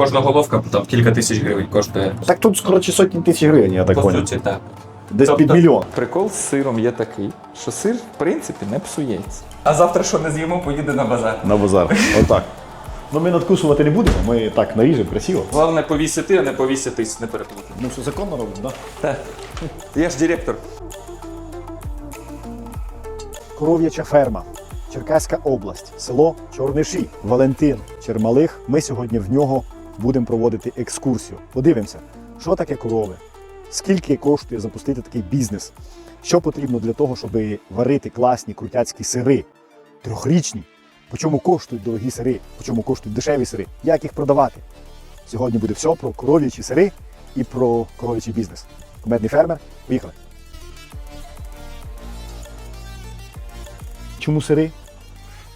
Кожна головка там кілька тисяч гривень коштує. Так тут, коротше, сотні тисяч гривень, я так По понял. суті, так. Десь Тобто- під мільйон. Прикол з сиром є такий, що сир, в принципі, не псується. А завтра, що не з'їмо, поїде на базар. На базар. Отак. Ну ми надкусувати не будемо, ми так наріжемо красиво. Головне повісити, а не повіситись, не переплутати. Ми все законно робимо, так? Так. Я ж директор. Коров'яча ферма, Черкаська область, село Чорниші, Валентин Чермалих. Ми сьогодні в нього будемо проводити екскурсію. Подивимося, що таке корови, скільки коштує запустити такий бізнес, що потрібно для того, щоб варити класні крутяцькі сири, трьохрічні, по чому коштують дорогі сири, по чому коштують дешеві сири, як їх продавати. Сьогодні буде все про коров'ячі сири і про коров'ячий бізнес. Кумедний фермер. Поїхали. Чому сири?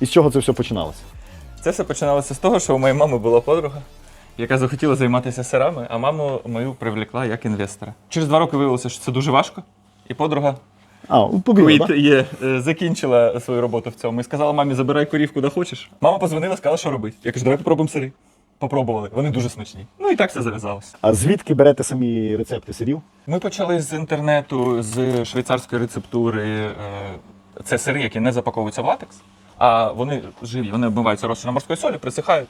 І з чого це все починалося? Це все починалося з того, що у моєї мами була подруга, яка захотіла займатися сирами, а маму мою привлекла як інвестора. Через два роки виявилося, що це дуже важко. І подруга А, Квіт є, е, закінчила свою роботу в цьому і сказала мамі, забирай корів куди хочеш. Мама позвонила, сказала, що робити. Я кажу, давай попробуємо сири. Попробували, вони дуже смачні. Ну і так все зав'язалося. А звідки берете самі рецепти сирів? Ми почали з інтернету, з швейцарської рецептури. Е, Це сири, які не запаковуються в латекс, а вони живі, вони обмиваються розчином морської солі, присихають.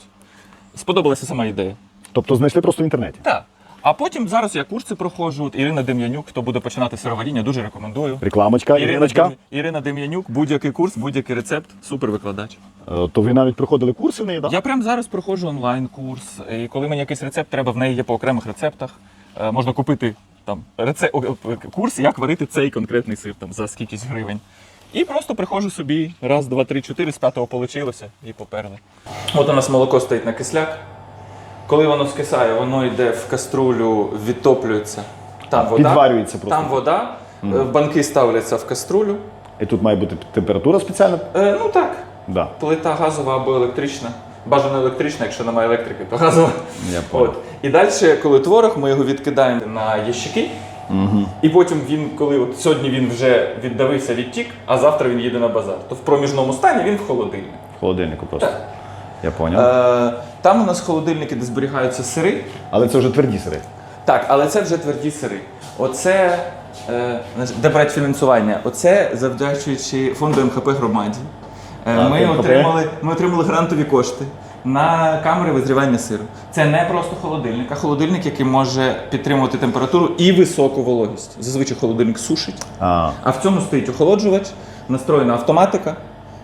Сподобалася сама ідея. Тобто знайшли просто в інтернеті. Так. А потім зараз я курси проходжу. От Ірина Дем'янюк, хто буде починати сироваріння, дуже рекомендую. Рекламочка, Ірина, Іриночка. Дем... Ірина Дем'янюк, будь-який курс, будь-який рецепт, супер викладач. Е, То ви навіть проходили курси в неї, так? Я прямо зараз проходжу онлайн-курс, і коли мені якийсь рецепт треба, в неї є по окремих рецептах. Е, Можна купити там рецеп... курс, як варити цей конкретний сир там, за скількись гривень. І просто приходжу собі раз, два, три, чотири, з п'ятого получилося і поперли. От у нас молоко стоїть на кисляк. Коли воно скисає, воно йде в каструлю, відтоплюється. Там вода. Підварюється просто. Там вода, е, банки ставляться в каструлю. І тут має бути температура спеціальна. Е, ну так, Да. Плита газова або електрична. Бажано електрична, якщо немає електрики, то газова. Я понял. От. І далі, коли творог, ми його відкидаємо на ящики. І потім він, коли от сьогодні він вже віддавився відтік, а завтра він їде на базар, то в проміжному стані він в холодильник. В холодильнику просто. Так. Я поняв. Е, там у нас холодильники, де зберігаються сири. Але це вже тверді сири. Так, але це вже тверді сири. Оце е, де брати фінансування? Оце завдячуючи фонду МХП громаді. Е, А, ми, МХП? отримали, ми отримали грантові кошти на камери визрівання сиру. Це не просто холодильник, а холодильник, який може підтримувати температуру і високу вологість. Зазвичай холодильник сушить. А, А в цьому стоїть охолоджувач, настроєна автоматика,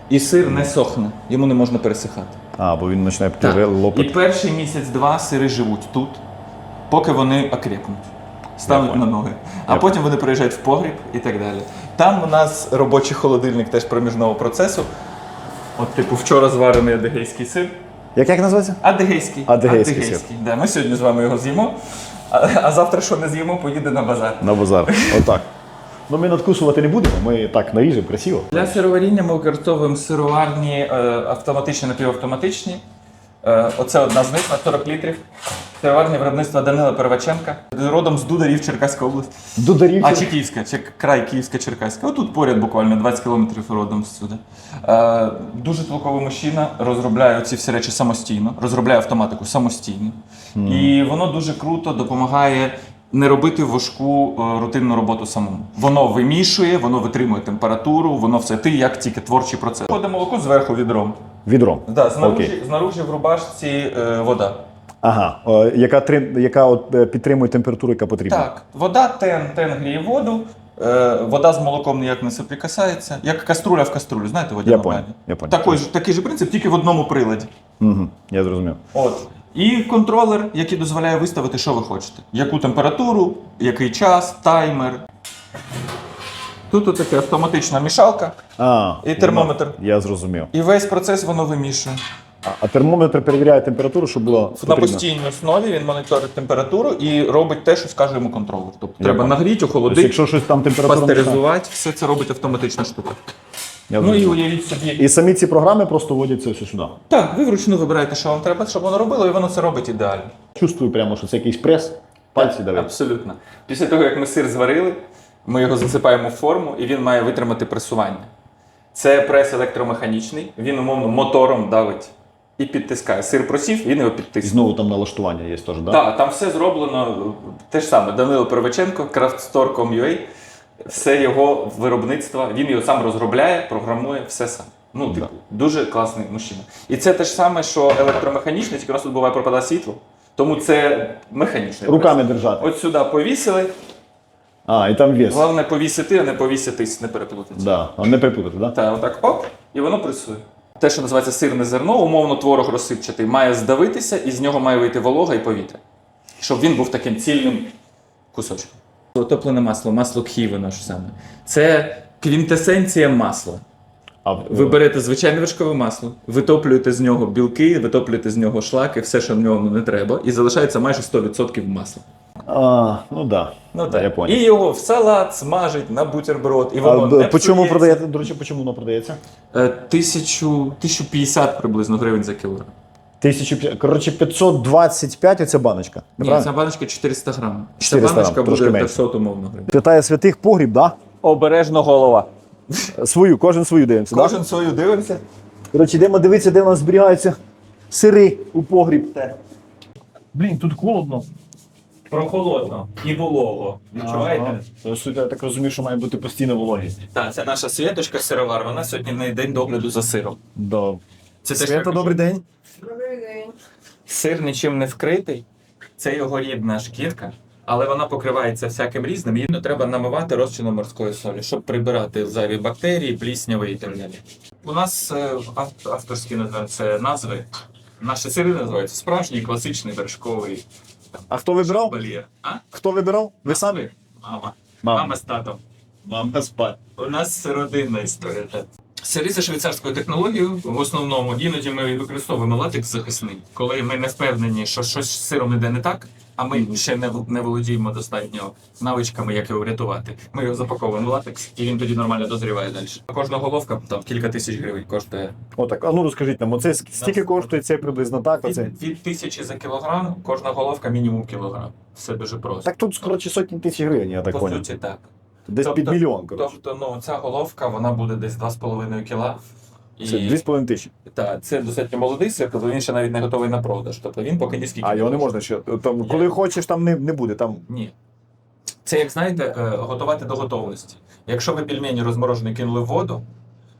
і сир не сохне, йому не можна пересихати. а бо він починає Так. І лопати. перший місяць-два сири живуть тут, поки вони окрепнуть, стануть на ноги. А Я потім вони приїжджають в погріб і так далі. Там у нас робочий холодильник теж проміжного процесу. От, типу, вчора зварений адигейський сир. Як як називається? Адигейський. Адигейський сир. Да, ми сьогодні з вами його з'їмо, а, а завтра, що не з'їмо, поїде на базар. На базар. Отак. Ну ми надкусувати не будемо, ми так наріжемо красиво. Для сироваріння ми використовуємо сироварні е, автоматичні, напівавтоматичні. Е, оце одна з них на 40 літрів. Сироварня виробництва Данила Перваченка. Родом з Дударів Черкаська область. Дударів. А чи Київська, чи край Київська Черкаська. Отут поряд буквально 20 кілометрів родом сюди. Е, дуже толковий мужчина, розробляє ці всі речі самостійно, розробляє автоматику самостійно. І воно дуже круто допомагає не робити важку е, рутинну роботу самому. Воно вимішує, воно витримує температуру, воно все ти як тільки творчий процес. Ходить молоко зверху відром. Відром. Да, знаружі, знаружі в рубашці е, вода. Ага. О, яка, трим- яка от, е, підтримує температуру, яка потрібна. Так, вода, тен, тен гріє воду. Е, вода з молоком ніяк не соприкасається. Як каструля в каструлю, знаєте, водяна Я понял, баня? я понял. Такий, ж, такий же принцип, тільки в одному приладі. Угу, я зрозумів. От. І контролер, який дозволяє виставити, що ви хочете. Яку температуру, який час, таймер. Тут така автоматична мішалка, А, І термометр. Я зрозумів. і весь процес воно вимішує. А, а термометр перевіряє температуру, щоб було На потрібно. постійній основі він моніторить температуру і робить те, що скаже йому контролер. Тобто Я треба нагріти, Тобто, охолодити, якщо щось там температура не пастеризувати, все це робить автоматична штука. Я Ну і зрозумів. уявіть собі. І самі ці програми просто вводяться все сюди. Так, ви вручну вибираєте, що вам треба, щоб воно робило, і воно це робить ідеально. Чувствую прямо, що це якийсь прес, пальці давить. Абсолютно. Після того, як ми сир зварили, ми його засипаємо в форму, і він має витримати пресування. Це прес електромеханічний, він умовно мотором давить і підтискає. Сир просів, він його І знову там налаштування є теж, так? Так, там все зроблено те ж саме. Данило Перваченко, craftstore.com.ua, все його виробництво, він його сам розробляє, програмує, все сам. Ну, типу, дуже класний мужчина. І це те ж саме, що електромеханічне, тільки у нас тут буває пропадає світло. Тому це механічне. Руками держати. От сюди повісили. А, і там вес. Головне повісити, а не повіситись, не переплутати. Да. А не перепутати, так? Та отак оп, і воно пресує. Те, що називається сирне зерно, умовно творог розсипчатий, має здавитися, і з нього має вийти волога і повітря. Щоб він був таким цільним кусочком. Отоплене масло, масло кхі, воно ж саме. Це квінтесенція масла. А Ви берете звичайне вершкове масло, витоплюєте з нього білки, витоплюєте з нього шлаки, все, що в ньому не треба, і залишається майже 100% масла. А, ну да. Ну Да, я понял. І його в салат смажить на бутерброд. І А, воно не по чому псується. продаєте? До речі, по чому воно продається? Е, Тисячу, 1050 приблизно гривень за кілограм. Тисячу п'я- коротше, 525 оця баночка. Ні, ця баночка 400 грам. Ця 400 баночка грам, трошки буде менше. 500 умовно гривень. Питає святих погріб, да? Обережно голова. Свою, кожен свою дивимося. Да? Кожен свою дивимося. Коротше, йдемо дивитися, де в нас зберігаються сири у погріб. Блін, тут холодно. Прохолодно і волого. Ага. Суть, я так розумію, що має бути постійна вологість. Так, це наша світочка сировар. Вона сьогодні на день догляду за сиром. Да. Це те, що я добрий день. Добрий день. Сир нічим не вкритий. Це його рідна шкірка, але вона покривається всяким різним. Її треба намивати розчином морської солі, щоб прибирати зайві бактерії, плісняви і так далі. У нас е, авторські це назви. Наші сири називаються справжній класичний вершковий А хто вибирав? балір. А? Хто вибирав? Ви самі? Мама. Мама. Мама з татом. Мама спать. У нас родинна історія. Сирі за швейцарською технологією. В основному іноді ми використовуємо латекс захисний, коли ми не впевнені, що щось з сиром іде не так, а ми ще не, не володіємо достатньо навичками, як його врятувати. Ми його запаковуємо в латекс, і він тоді нормально дозріває далі. Кожна головка там кілька тисяч гривень коштує. Отак, а ну розкажіть нам, оце стільки коштує це приблизно так, оце. Від, від тисячі за кілограм, кожна головка мінімум кілограм. Все дуже просто. Так тут, коротше, сотні тисяч гривень, я так По понял. суті, так. Десь Тобто- під мільйон, коротше. Тобто, ну ця головка вона буде десь 2,5 кіла. І... Це 2,5 тисячі. Так, це достатньо молодий сир, тобто він ще навіть не готовий на продаж. Тобто він поки ні скільки. А його не можна ще. Там, коли хочеш, там не, не буде. Там Ні. Це як знаєте, е, готувати до готовності. Якщо ви пельмені розморожені кинули в воду,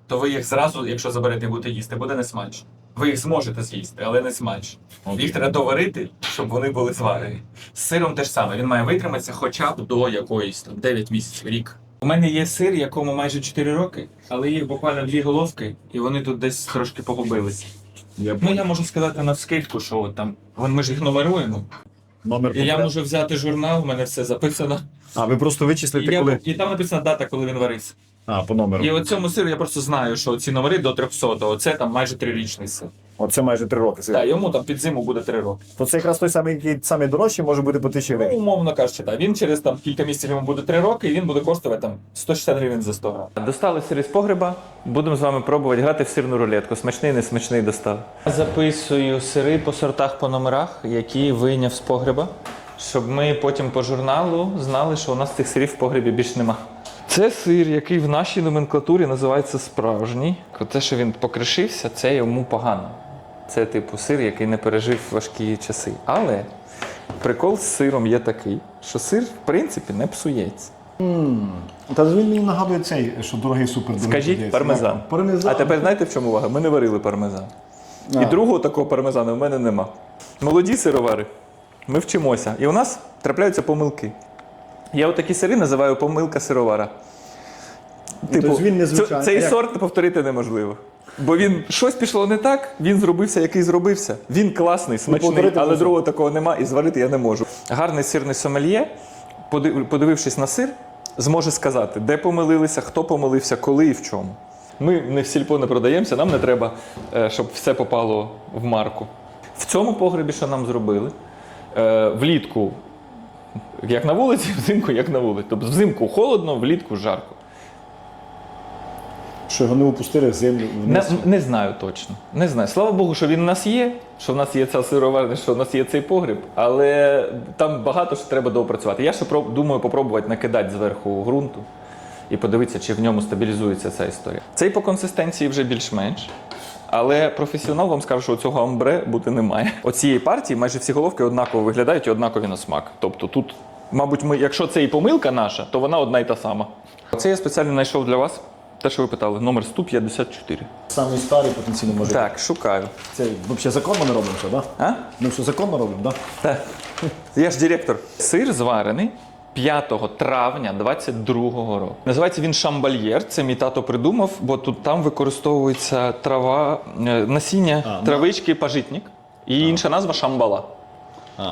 то ви їх зразу, якщо заберете і будете їсти, буде не смачно. Ви їх зможете з'їсти, але не смачно. Їх треба доварити, щоб вони були зварені. З сиром теж саме. Він має витриматися хоча б до якоїсь там 9 місяців, рік. У мене є сир, якому майже 4 роки, але їх буквально дві головки, і вони тут десь трошки погубилися. я Ну я можу сказати на вскидку, що от там вон ми ж їх нумеруємо. номер І я можу взяти журнал, у мене все записано. А, ви просто І, вичислите, я, коли. і там написана дата, коли він варився. А, по номеру. І от цьому сиру я просто знаю, що ці номери до 300, оце там майже трирічний сир. Оце майже 3 роки. Так, йому там під зиму буде 3 роки. То це якраз той самий, який самий дорожчий, може бути по 1000 Ну, гривень. умовно кажучи, так. Він через там кілька місяців йому буде 3 роки, і він буде коштувати там 160 гривень за 100 грам. Достали сир із погреба. Будемо з вами пробувати грати в сирну рулетку. Смачний, не смачний достав. Записую сири по сортах, по номерах, які вийняв з погреба, щоб ми потім по журналу знали, що у нас цих сирів в погребі більше нема. Це сир, який в нашій номенклатурі називається справжній. Те, що він покришився, це йому погано. Це типу сир, який не пережив важкі часи. Але прикол з сиром є такий, що сир, в принципі, не псується. Та він мені нагадує цей, що дорогий супер. Скажіть пармезан. Пармезан. А тепер знаєте, в чому увага? Ми не варили пармезан. А. І другого такого пармезану в мене нема. Молоді сировари, ми вчимося. І у нас трапляються помилки. Я отакі сири називаю помилка сировара. тобто він незвичайний. цей як? сорт повторити неможливо. Бо він щось пішло не так, він зробився, який зробився. Він класний, смачний, але другого такого нема і зварити я не можу. Гарний сирний сомельє, подивившись на сир, зможе сказати, де помилилися, хто помилився, коли і в чому. Ми не в сільпо не продаємося, нам не треба, е, щоб все попало в марку. В цьому погребі, що нам зробили, е, влітку, як на вулиці, взимку, як на вулиці. Тобто взимку холодно, влітку жарко. Що його не упустили в землю Не, вниз. не знаю точно. Не знаю. Слава Богу, що він у нас є, що в нас є ця сироварня, що в нас є цей погріб, але там багато що треба доопрацювати. Я ще проб- думаю попробувати накидати зверху ґрунту і подивитися, чи в ньому стабілізується ця історія. Цей по консистенції вже більш-менш. Але професіонал вам скаже, що цього амбре бути немає. Оцієї партії майже всі головки однаково виглядають і однакові на смак. Тобто тут, мабуть, ми, якщо це і помилка наша, то вона одна і та сама. Це я спеціально знайшов для вас. Те, що ви питали, номер 154. Самий старий потенційно може. Так, шукаю. Це взагалі законно ми робимо, що, так? Да? А? Ми все законно робимо, так? Да? Так. Я ж директор. Сир зварений 5 травня 22-го року. Називається він шамбальєр. Це мій тато придумав, бо тут там використовується трава, е, насіння А, ну. травички пажитник. І інша назва шамбала.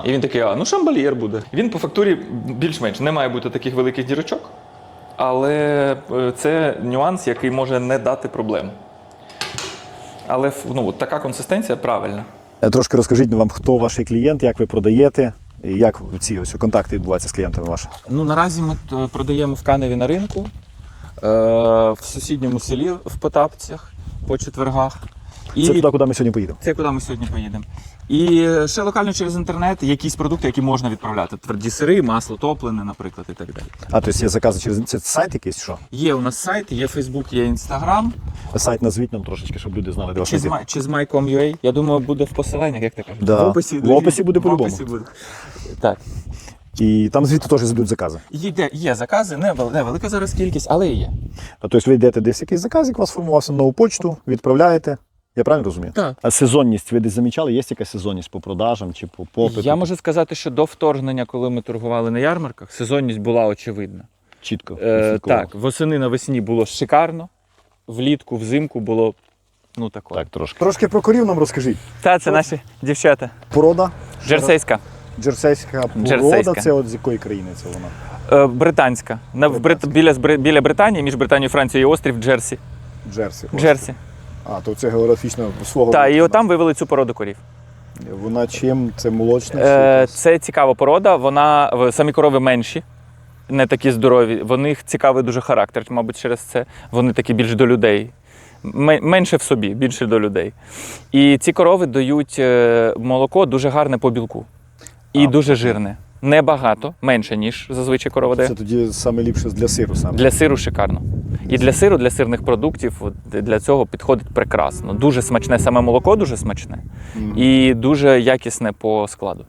І він такий, а ну шамбальєр буде. Він по фактурі більш-менш не має бути таких великих дірочок, але е, це нюанс, який може не дати проблем. Але ну, от така консистенція правильна. Е, Трошки розкажіть вам, хто ваш клієнт, як ви продаєте, і як ці ось контакти відбуваються з клієнтами вашими. Ну, наразі ми е, продаємо в Каневі на ринку, в сусідньому селі в Потапцях по четвергах. І Це туди, куди ми сьогодні поїдемо. це куди ми сьогодні поїдемо. І ще локально через інтернет якісь продукти, які можна відправляти. Тверді сири, масло топлене, наприклад, і так далі. А, тобто є закази через це сайт якийсь, що? Є у нас сайт, є Фейсбук, є Інстаграм. Сайт назвіть нам трошечки, щоб люди знали, де вас Чи з, май- чи з my.com.ua. Я думаю, буде в посиланнях, як ти кажеш. Да. В описі, В описі буде в по-любому. описі буде. Так. І там звідти теж зайдуть закази. Є, є закази, не вел- не велика зараз кількість, але є. А, Тобто ви йдете десь якийсь заказик, у вас формувався на нову почту, відправляєте. Я правильно розумію? Так. А сезонність, ви десь замічали, є якась сезонність по продажам чи по попиту? Я можу сказати, що до вторгнення, коли ми торгували на ярмарках, сезонність була очевидна. чітко. Е, так, восени навесні було шикарно, влітку, взимку було ну тако. Так, трошки. Трошки про корів нам розкажіть. Та це наші дівчата. Порода, Джерсейська, джерсейська порода, Джерсейська. це от з якої країни це вона? е, британська. На, в Брит... біля, біля Британії, між Британією і Францією є острів Джерсі. Джерсі. ось. Джерсі. А, то це географічно свого. Так, і отам вивели цю породу корів. Вона чим? Це молочна? Е, це цікава порода. Вона самі корови менші, не такі здорові. В них цікавий дуже характер, мабуть, через це вони такі більш до людей. Менше в собі, більше до людей. І ці корови дають е, молоко дуже гарне по білку. І дуже жирне. Небагато, менше, ніж зазвичай корова дає. Це тоді саме ліпше для сиру саме. Для сиру шикарно. І для сиру, для сирних продуктів для цього підходить прекрасно. Дуже смачне саме молоко, дуже смачне і дуже якісне по складу.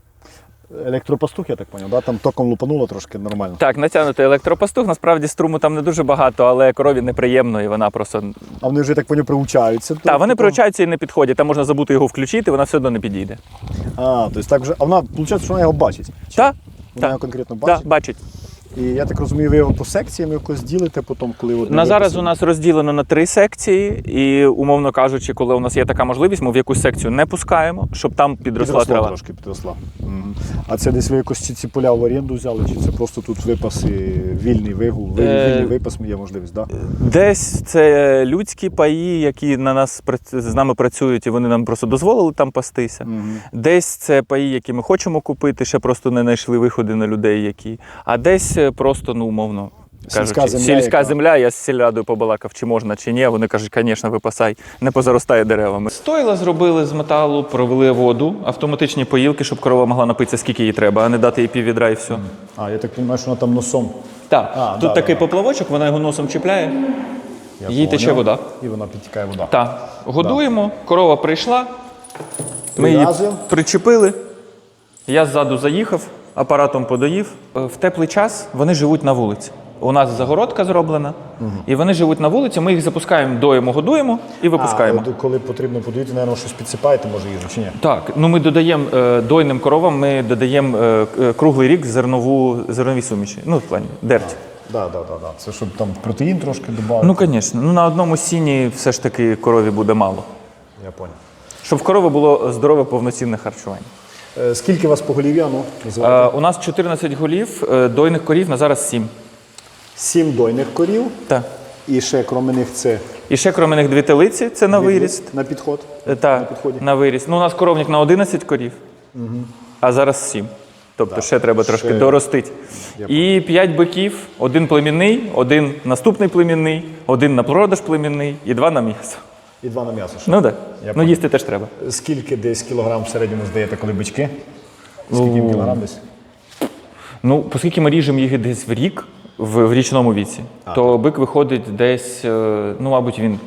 Електропастух, я так поняв, да? там током лупануло трошки нормально. Так, натягнутий електропастух. Насправді струму там не дуже багато, але корові неприємно, і вона просто. А вони вже я так поняв приучаються. Так, вони приучаються і не підходять. Там можна забути його включити, вона все одно не підійде. А, тобто так вже. А вона, виходить, що вона його бачить. Чи Так, Вона та, його конкретно так, бачить. І я так розумію, ви його по секціям якось ділите потім, коли от На зараз у нас розділено на три секції, і умовно кажучи, коли у нас є така можливість, ми в якусь секцію не пускаємо, щоб там підросла Підросло трава. трошки підросла. Мгм. А це десь ви якось ці, ці поля в оренду взяли, чи це просто тут випаси, вільний вигул, ви- Е, вільний випас є можливість, так? Да? Десь це людські паї, які на нас з нами працюють, і вони нам просто дозволили там пастися. Мгм. Десь це паї, які ми хочемо купити, ще просто не знайшли виходи на людей, які. А десь просто, ну, умовно. Сільська Кажучи, земля, сільська яка- земля, я з сільрадою побалакав, чи можна, чи ні. Вони кажуть, звісно, випасай, не позаростає деревами. Стойла зробили з металу, провели воду, автоматичні поїлки, щоб корова могла напитися, скільки їй треба, а не дати їй пів відра і все. А, я так розумію, що вона там носом. Так, А, тут да, такий да. поплавочок, вона його носом чіпляє, Я їй тече вода. І вона підтікає вода. Так, годуємо, корова прийшла, ми її причепили. Я ззаду заїхав, апаратом подоїв. Е, В теплий час вони живуть на вулиці. У нас загородка зроблена, і вони живуть на вулиці. Ми їх запускаємо, доїмо, годуємо і випускаємо. А, коли потрібно подоїти, мабуть, щось підсипаєте, може їжу, чи ні? Так, ну ми додаємо е, дойним коровам, ми додаємо е, круглий рік зернову зернові суміші. Ну, в плані дерть. Да, да, да, да. Це щоб там протеїн трошки додати. Ну, звісно, ну на одному сіні все ж таки корові буде мало. Я понял. Щоб в корови було здорове повноцінне харчування. Е, Скільки у вас поголів'я, ну, Е, у нас 14 голів, е, дойних корів на зараз 7. Сім дойних корів, Так. і ще, крім них, це І ще, крім них, дві телиці, це на виріст. на підход. Е, Та, на підході. на виріст. Ну, у нас коровник на 11 корів, а зараз 7. Тобто ще треба трошки ще- доростити. І 5 биків, один племінний, один наступний племінний, один на продаж племінний і два на м'ясо. І два на м'ясо. ще. Ну так. Я Ну, їсти теж треба. Скільки десь кілограм в середньому здаєте, коли бички? Скільки їм кілограм десь? Ну, оскільки ми ріжемо їх десь в рік, в, в річному віці, то бик виходить десь, е, ну, мабуть, він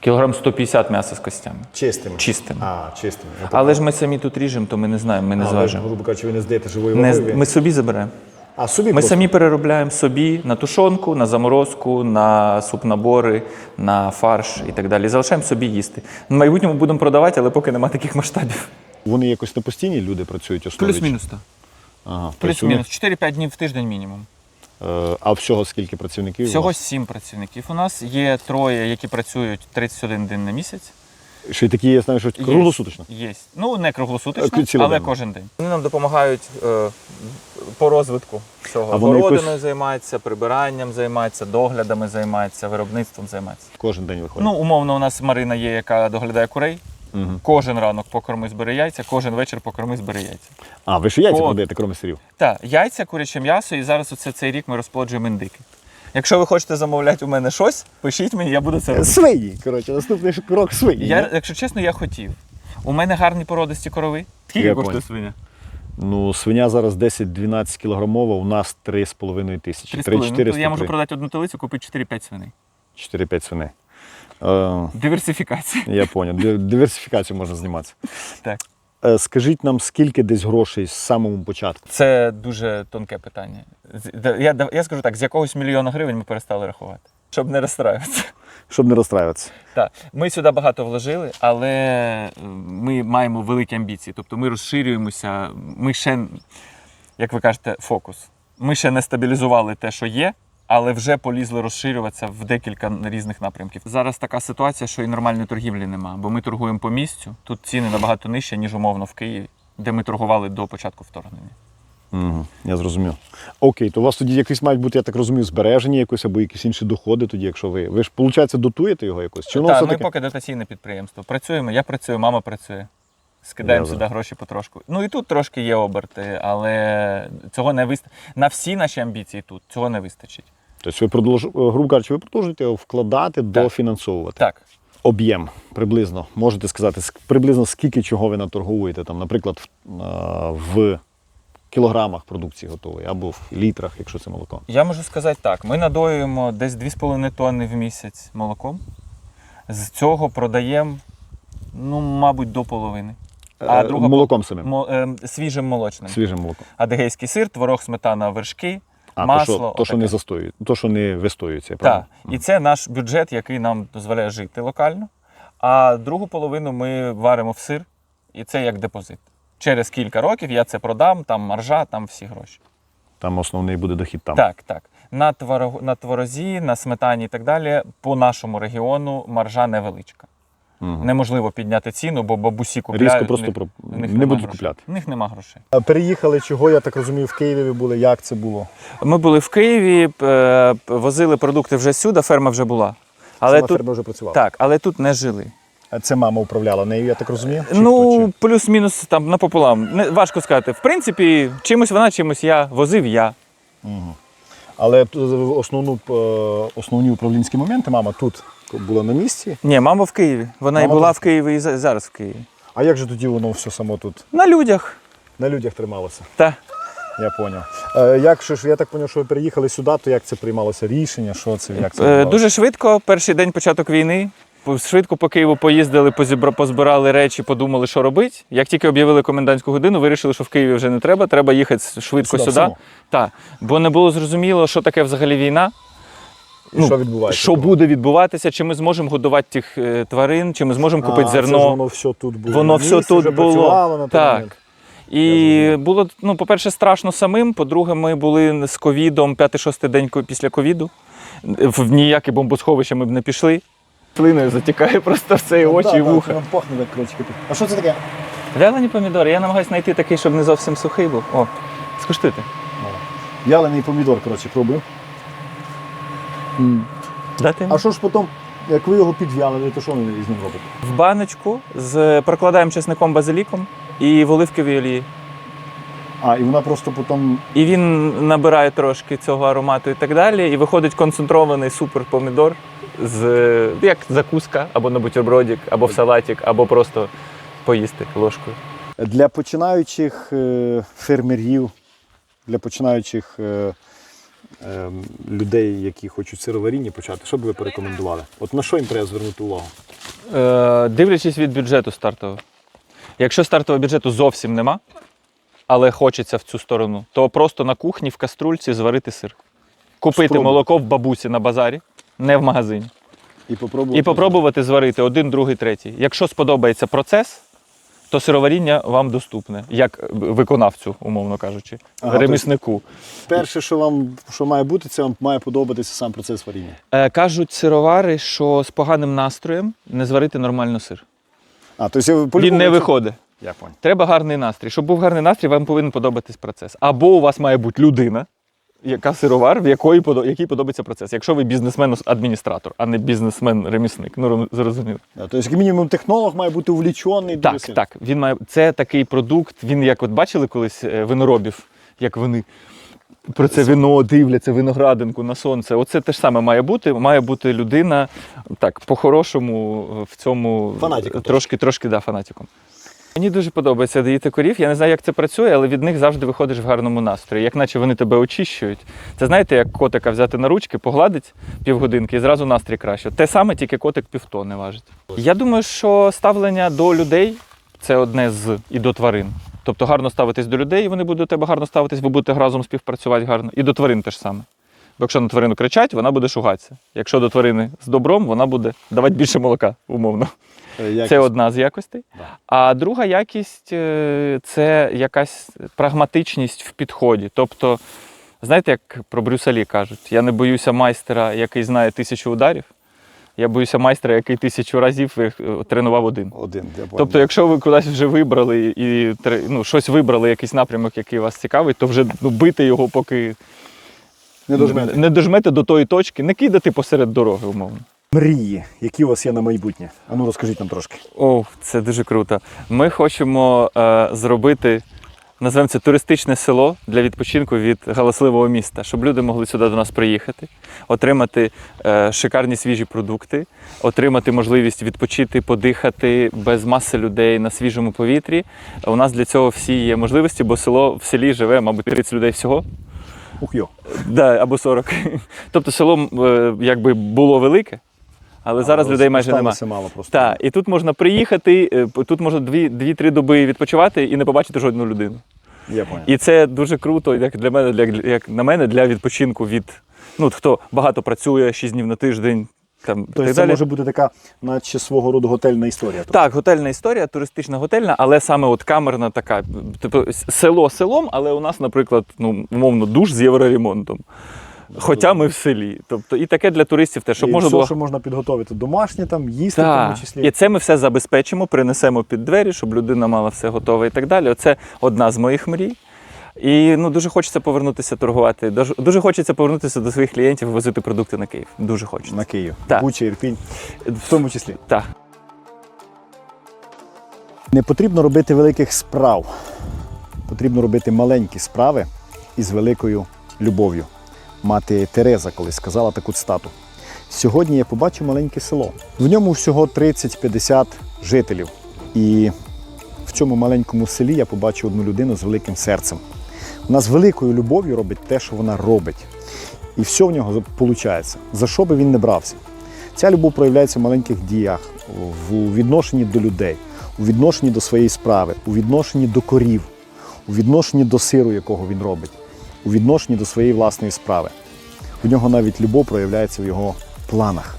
Кілограм 150 м'яса з костями. Чистими. Чистими. А, чистими. Я Але ж ми самі тут ріжемо, то ми не знаємо, ми не А, ж, зважимо. грубо кажучи, ви не здаєте живою Не, з- ми собі заберемо. А собі Ми просто? самі переробляємо собі на тушонку, на заморозку, на суп-набори, на фарш і так далі. Залишаємо собі їсти. В майбутньому будемо продавати, але поки немає таких масштабів. Вони якось на постійній люди працюють основі? Плюс-мінус так. Ага. Плюс-мінус. 4-5 днів в тиждень мінімум. Е, А всього скільки працівників? у Всього вас? 7 працівників. У нас є троє, які працюють 31 день на місяць. Ще й такі є, знаєш, що Є. круглосуточно. Є. Ну, не круглосутично, Е, цілоденно. але кожен день. Вони нам допомагають е, по розвитку всього. А Городиною якось- займаються, прибиранням займаються, доглядами займаються, виробництвом займаються. Кожен день виходить. Ну, умовно, у нас Марина є, яка доглядає курей. Мгм. Кожен ранок покорми збере яйця, кожен вечір покорми збере яйця. А, ви ще яйця О. продаєте, крім сирів? Так, яйця, куряче м'ясо, і зараз оце цей рік ми розплоджуємо індики. Якщо ви хочете замовляти у мене щось, пишіть мені, я буду це робити. Свині, коротше, наступний крок свині. Я, якщо чесно, я хотів. У мене гарні породисті корови. Скільки Я коштує понял. свиня? Ну, свиня зараз 10-12 кілограмова, у нас 3,5 тисячі. 3,5. Ну, я можу продати одну телицю, купити 4-5 свиней. 4-5 свиней. Е, Диверсифікація. я поняв. Ди- Диверсифікацію можна зніматися. Так. Е, Скажіть нам, скільки десь грошей з самого початку? Це дуже тонке питання. Я, я скажу так, з якогось мільйона гривень ми перестали рахувати, щоб не розстраюватися. Щоб не розстраюватися. Так, ми сюди багато вложили, але е, ми маємо великі амбіції. Тобто ми розширюємося. Ми ще, як ви кажете, фокус. Ми ще не стабілізували те, що є, але вже полізли розширюватися в декілька різних напрямків. Зараз така ситуація, що і нормальної торгівлі нема, бо ми торгуємо по місцю. Тут ціни набагато нижчі, ніж умовно в Києві, де ми торгували до початку вторгнення. Угу, я зрозумів. Окей, то у вас тоді якісь мають бути, я так розумію, збереження якось або якісь інші доходи тоді, якщо ви. Ви ж, виходить, дотуєте його якось? Чи воно Так, ми таки... поки дотаційне підприємство. Працюємо, я працюю, мама працює. Скидаємо Я сюди гроші потрошку. Ну і тут трошки є оберти, але цього не вистачить. На всі наші амбіції тут цього не вистачить. Тобто ви продовж... грубо кажучи, ви продовжуєте його вкладати, дофінансовувати. Так. Об'єм приблизно, можете сказати, приблизно скільки чого ви наторгуєте, там, наприклад, в, в кілограмах продукції готової або в літрах, якщо це молоко. Я можу сказати так: ми надоюємо десь 2,5 тонни в місяць молоком. З цього продаємо, ну, мабуть, до половини. А Е, друга молоком самим, Мо, е, свіжим молочним. свіжим молоком. Адигейський сир, творог, сметана, вершки, А масло. то, що, то, що не то, що не вистоюється, Так, правильно? і це наш бюджет, який нам дозволяє жити локально. А другу половину ми варимо в сир, і це як депозит. Через кілька років я це продам, там маржа, там всі гроші. Там основний буде дохід там. Так, так. На творозі, на сметані і так далі, по нашому регіону маржа невеличка. Мгм. Неможливо підняти ціну, бо бабусі купляють. Різко просто них- про... них не будуть купляти. В них нема грошей. Переїхали, чого, я так розумію, в Києві ви були, як це було? Ми були в Києві, е, возили продукти вже сюди, ферма вже була. Але Сама тут, ферма вже працювала. так, але тут не жили. А це мама управляла нею, я так розумію? Чи ну, чи? плюс-мінус там напополам. Не, важко сказати. В принципі, чимось вона, чимось я, возив я. Але основну, е, основні управлінські моменти мама тут була на місці. Ні, мама в Києві. Вона і була тут? в Києві і за- зараз в Києві. А як же тоді воно все само тут На людях. на людях трималося? Та. Я поняв. Е, як що ж, я так поняв, що ви переїхали сюди, то як це приймалося рішення? Що це, як це Е, дуже швидко, перший день початок війни. Швидко по Києву поїздили, позбирали речі, подумали, що робити. Як тільки об'явили комендантську годину, вирішили, що в Києві вже не треба, треба їхати швидко Сюди, сюди. Так. Бо не було зрозуміло, що таке взагалі війна. І що відбувається? Що буде відбуватися, чи ми зможемо годувати тих е, тварин, чи ми зможемо купити А, зерно. Це ж воно все тут було. Воно все місці, тут вже було. на Так. момент. І було, ну, по-перше, страшно самим. По-друге, ми були з ковідом, п'ятий-шостий день після ковіду. В ніяке бомбосховище ми б не пішли. Слиною затікає просто все і очі, і вуха. воно пахне так коротше. кипить. А що це таке? Вялені помідори. Я намагаюся знайти такий, щоб не зовсім сухий був. О, скуштуйте. Вялений помідор, коротше, пробую. Дати А що ж потім, як ви його підв'ялили, то що ви з ним робите? в баночку з прокладаємо чесником базиліком і в оливковій олії. А, і вона просто потім. І він набирає трошки цього аромату і так далі. І виходить концентрований супер помідор з як закуска, або на бутербродик, або в салатик, або просто поїсти ложкою. Для починаючих е, фермерів, для починаючих е, ем, людей, які хочуть сироваріння почати, що б ви порекомендували? От на що їм треба звернути увагу? Е, дивлячись від бюджету стартового. Якщо стартового бюджету зовсім нема, але хочеться в цю сторону, то просто на кухні в каструльці зварити сир. Купити Спробуй. молоко в бабусі на базарі, не в магазині. І попробувати. І попробувати зварити один, другий, третій. Якщо сподобається процес, то сироваріння вам доступне, як виконавцю, умовно кажучи, Ага, реміснику. Перше, що вам що має бути, це вам має подобатися сам процес варіння. Е, кажуть сировари, що з поганим настроєм не зварити нормально сир. А, тобто ви Він не виходить. Я понял. Треба гарний настрій. Щоб був гарний настрій, вам повинен подобатись процес. Або у вас має бути людина, яка сировар, в якої якій подобається процес. Якщо ви бізнесмен-адміністратор, а не бізнесмен-ремісник. Ну, зрозуміло. Да, тобто, як мінімум, технолог має бути увлічений Так, сильно. так. Він має це такий продукт. Він як от бачили колись е, виноробів, як вони про це вино дивляться, виноградинку на сонце. Оце те ж саме має бути. Має бути людина так, по-хорошому е, в цьому Фанатиком трошки, трошки, да, фанатиком. Мені дуже подобається доїти корів. Я не знаю, як це працює, але від них завжди виходиш в гарному настрої, як наче вони тебе очищують. Це знаєте, як котика взяти на ручки, погладить півгодинки і зразу настрій краще. Те саме, тільки котик півтони важить. Я думаю, що ставлення до людей це одне з і до тварин. Тобто гарно ставитись до людей, і вони будуть до тебе гарно ставитись, ви будете разом співпрацювати гарно. І до тварин теж саме. Бо якщо на тварину кричать, вона буде шугатися. Якщо до тварини з добром, вона буде давати більше молока, умовно. Якість. Це одна з якостей. Да. А друга якість е, це якась прагматичність в підході. Тобто, знаєте, як про Брюсселі кажуть, я не боюся майстера, який знає тисячу ударів. Я боюся майстра, який тисячу разів е, тренував один. Один, я. Тобто, якщо ви кудись вже вибрали і ну, щось вибрали, якийсь напрямок, який вас цікавить, то вже ну, бити його, поки не дожмете. не дожмете до тої точки, не кидати посеред дороги, умовно. Мрії, які у вас є на майбутнє? А ну розкажіть нам трошки. О, це дуже круто. Ми хочемо е, зробити, називаємо це туристичне село для відпочинку від галасливого міста, щоб люди могли сюди до нас приїхати, отримати е, шикарні свіжі продукти, отримати можливість відпочити, подихати без маси людей на свіжому повітрі. У нас для цього всі є можливості, бо село в селі живе, мабуть, 30 людей всього. Ух йо. Да, або 40. Тобто село е, якби було велике, але зараз людей майже немає. Мало просто. Так, і тут можна приїхати, е, тут можна дві- дві-три доби відпочивати і не побачити жодну людину. Я понял. І це дуже круто, як для мене, для, як на мене, для відпочинку від ну, хто багато працює 6 днів на тиждень. Там, Тобто так це далі. може бути така, наче свого роду готельна історія. Так, готельна історія, туристична готельна, але саме от камерна така. Типу, село селом, але у нас, наприклад, ну, умовно, душ з євроремонтом. Хоча ми в селі. Тобто, і таке для туристів теж, щоб і можна все, було. що можна підготувати домашнє, там, їсти в тому числі. і це ми все забезпечимо, принесемо під двері, щоб людина мала все готове і так далі. Оце одна з моїх мрій. І ну, дуже хочеться повернутися торгувати. Дуже, дуже хочеться повернутися до своїх клієнтів і возити продукти на Київ. Дуже хочеться. На Київ. Так. Буча, Ірпінь, в тому числі. Так. Не потрібно робити великих справ. Потрібно робити маленькі справи із великою любов'ю. Мати Тереза колись сказала таку цитату. Сьогодні я побачив маленьке село. В ньому всього 30-50 жителів. І в цьому маленькому селі я побачив одну людину з великим серцем. Вона з великою любов'ю робить те, що вона робить. І все в нього виходить. За що би він не брався. Ця любов проявляється в маленьких діях, у відношенні до людей, у відношенні до своєї справи, у відношенні до корів, у відношенні до сиру, якого він робить, у відношенні до своєї власної справи. У нього навіть любов проявляється в його планах.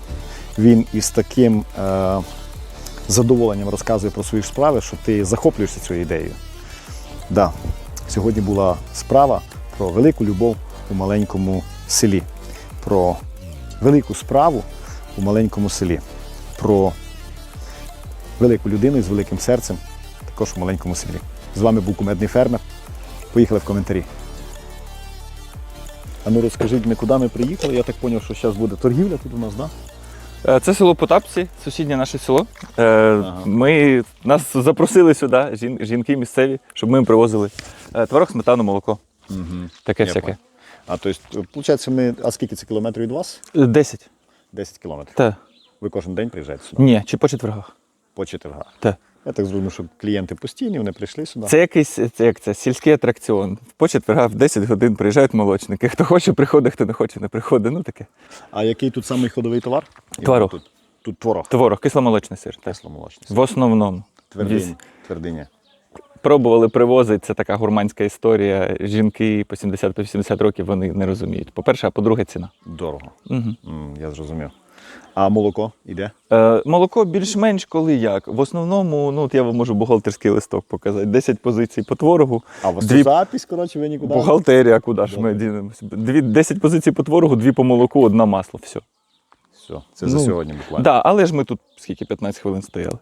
Він із таким е, задоволенням розказує про свої справи, що ти захоплюєшся цією ідеєю. Да, сьогодні була справа про велику любов у маленькому селі, про велику справу у маленькому селі, про велику людину з великим серцем, також у маленькому селі. З вами був кумедний фермер. Поїхали в коментарі. А ну розкажіть мені, куди ми приїхали. Я так зрозумів, що зараз буде торгівля тут у нас, так? Да? Е, Це село Потапці, сусіднє наше село. Е, Ми, нас запросили сюди, жін, жінки місцеві, щоб ми їм привозили е, творог, сметану, молоко. Угу. Таке Я всяке. А то есть, виходить, ми. А скільки це кілометрів від вас? Е, Десять. кілометрів. Та. Ви кожен день приїжджаєте сюди Ні, чи по четвергах. по четвергах. Та. Я так зрозумів, що клієнти постійні, вони прийшли сюди. Це якийсь це, як це, сільський атракціон. По четвергах в 10 годин приїжджають молочники. Хто хоче, приходить, хто не хоче, не приходить. Ну таке. А який тут самий ходовий товар? Творог. Тут, тут творог. Творог, кисломолочний сир. Так. Кисломолочний. В основному. Твердиня. Віз- Твердиня. Пробували привозити, це така гурманська історія. Жінки по 70-80 років вони не розуміють. По-перше, а по-друге, ціна. Дорого. Угу. М, я зрозумів. А молоко іде? Е, молоко більш-менш коли як. В основному, ну от я вам можу бухгалтерський листок показати. 10 позицій по творогу, А у вас Дві- запись, коротше, ви нікуди. бухгалтерія, куди ж ми дінемося. Дві, 10 позицій по творогу, дві по молоку, одна масло. Все. Все, це за Ну, сьогодні буквально. Да, але ж ми тут скільки 15 хвилин стояли.